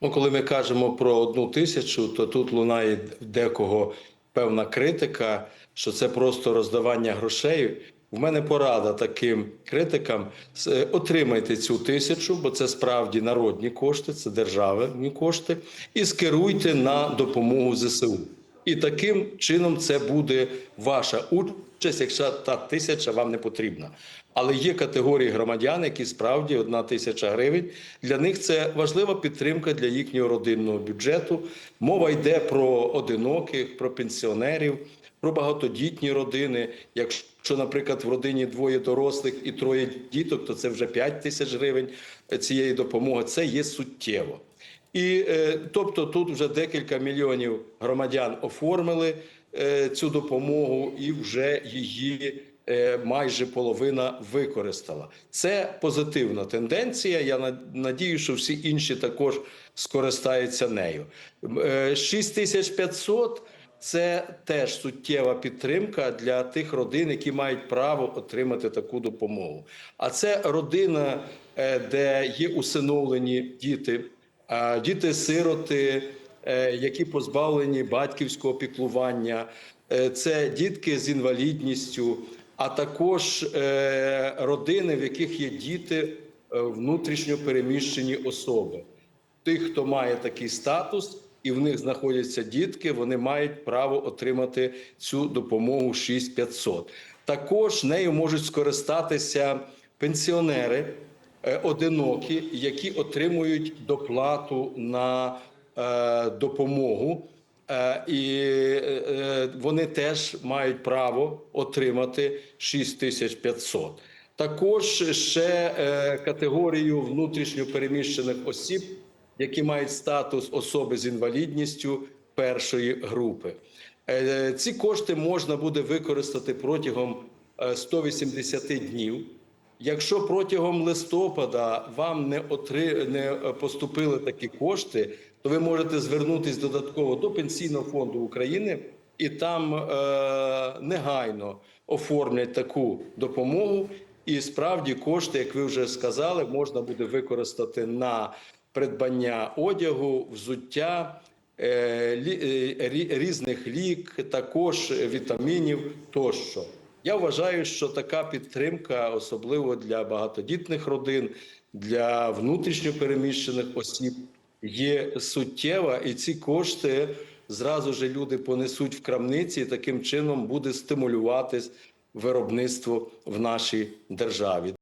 Ну, коли ми кажемо про одну тисячу, то тут лунає декого певна критика, що це просто роздавання грошей. У мене порада таким критикам: е, отримайте цю тисячу, бо це справді народні кошти, це державні кошти, і скеруйте на допомогу ЗСУ. І таким чином це буде ваша участь, якщо та тисяча вам не потрібна. Але є категорії громадян, які справді одна тисяча гривень. Для них це важлива підтримка для їхнього родинного бюджету. Мова йде про одиноких, про пенсіонерів, про багатодітні родини. Якщо, наприклад, в родині двоє дорослих і троє діток, то це вже 5 тисяч гривень цієї допомоги. Це є суттєво. І е, тобто тут вже декілька мільйонів громадян оформили е, цю допомогу, і вже її е, майже половина використала. Це позитивна тенденція. Я надію, що всі інші також скористаються нею. Е, 6500 – це теж суттєва підтримка для тих родин, які мають право отримати таку допомогу. А це родина, де є усиновлені діти, діти-сироти, е, які позбавлені батьківського піклування, е, це дітки з інвалідністю, а також е, родини, в яких є діти внутрішньо переміщені особи. Тих, хто має такий статус, і в них знаходяться дітки, вони мають право отримати цю допомогу 6500. Також нею можуть скористатися пенсіонери одинокі, які отримують доплату на е, допомогу. Е, І е, вони теж мають право отримати 6500. Також ще е, категорію внутрішньо переміщених осіб, які мають статус особи з інвалідністю першої групи. Е, Ці кошти можна буде використати протягом е, 180 днів. Якщо протягом листопада вам не отри... не е, поступили такі кошти, то ви можете звернутися додатково до Пенсійного фонду України і там е... негайно оформлять таку допомогу. І справді кошти, як ви вже сказали, можна буде використати на придбання одягу, взуття, е, е, різних лік, також вітамінів тощо. Я вважаю, що така підтримка, особливо для багатодітних родин, для внутрішньопереміщених осіб, є суттєва, і ці кошти зразу ж люди понесуть в крамниці, і таким чином буде стимулюватись виробництво в нашій державі.